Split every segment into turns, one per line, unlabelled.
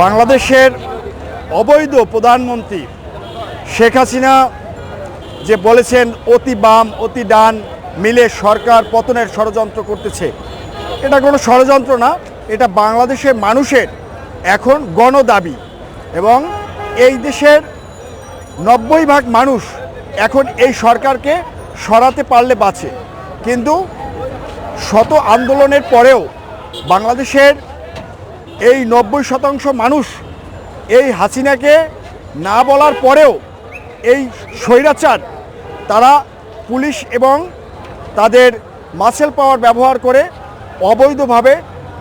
বাংলাদেশের অবৈধ প্রধানমন্ত্রী শেখ হাসিনা যে বলেছেন, অতি বাম, অতি ডান মিলে সরকার পতনের ষড়যন্ত্র করতেছে। এটা কোনো ষড়যন্ত্র না, এটা বাংলাদেশের মানুষের এখন গণদাবি এবং এই দেশের নব্বই ভাগ মানুষ এখন এই সরকারকে সরাতে পারলে বাঁচে। কিন্তু শত আন্দোলনের পরেও বাংলাদেশের এই নব্বই শতাংশ মানুষ এই হাসিনাকে না বলার পরেও এই স্বৈরাচার, তারা পুলিশ এবং তাদের মাসেল পাওয়ার ব্যবহার করে অবৈধভাবে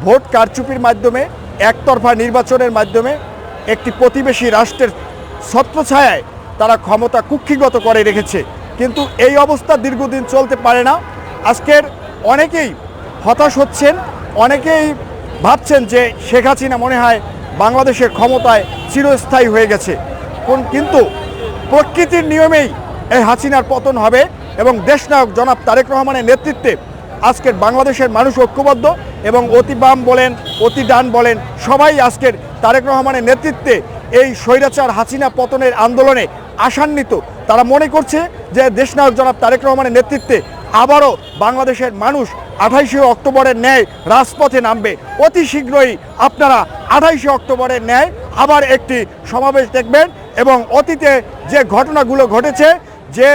ভোট কারচুপির মাধ্যমে, একতরফা নির্বাচনের মাধ্যমে একটি প্রতিবেশী রাষ্ট্রের ছত্রছায়ায় তারা ক্ষমতা কুক্ষিগত করে রেখেছে। কিন্তু এই অবস্থা দীর্ঘদিন চলতে পারে না। আজকের অনেকেই হতাশ হচ্ছেন, অনেকেই ভাবছেন যে শেখ হাসিনা মনে হয় বাংলাদেশের ক্ষমতায় চিরস্থায়ী হয়ে গেছে। কোন কিন্তু প্রকৃতির নিয়মেই এই হাসিনার পতন হবে এবং দেশনায়ক জনাব তারেক রহমানের নেতৃত্বে আজকের বাংলাদেশের মানুষ ঐক্যবদ্ধ এবং অতি বাম বলেন, অতি ডান বলেন, সবাই আজকের তারেক রহমানের নেতৃত্বে এই স্বৈরাচার হাসিনা পতনের আন্দোলনে আশান্বিত তারা মনে করছে যে দেশনায়ক জনাব তারেক রহমানের নেতৃত্বে আবারও বাংলাদেশের মানুষ আঠাইশে অক্টোবরের ন্যায় রাজপথে নামবে। অতি শীঘ্রই আপনারা আঠাইশে অক্টোবরের ন্যায় আবার একটি সমাবেশ দেখবেন এবং অতীতে যে ঘটনাগুলো ঘটেছে, যে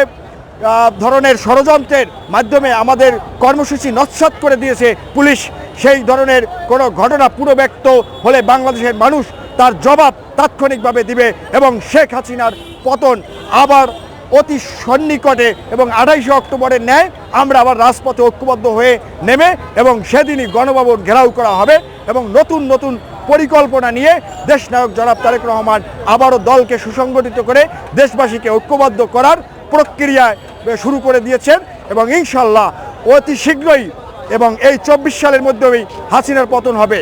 ধরনের ষড়যন্ত্রের মাধ্যমে আমাদের কর্মসূচি নস্বাত করে দিয়েছে পুলিশ, সেই ধরনের কোনো ঘটনা পুরো ব্যক্ত হলে বাংলাদেশের মানুষ তার জবাব তাৎক্ষণিকভাবে দিবে এবং শেখ হাসিনার পতন আবার অতি সন্নিকটে এবং আড়াইশে অক্টোবরের ন্যায় আমরা আবার রাজপথে ঐক্যবদ্ধ হয়ে নেমে এবং সেদিনই গণভবন ঘেরাও করা হবে এবং নতুন নতুন পরিকল্পনা নিয়ে দেশনায়ক জনাব তারেক রহমান আবারও দলকে সুসংগঠিত করে দেশবাসীকে ঐক্যবদ্ধ করার প্রক্রিয়ায় শুরু করে দিয়েছেন এবং ইনশাল্লাহ অতি শীঘ্রই এবং এই চব্বিশ সালের মধ্যেই হাসিনার পতন হবে।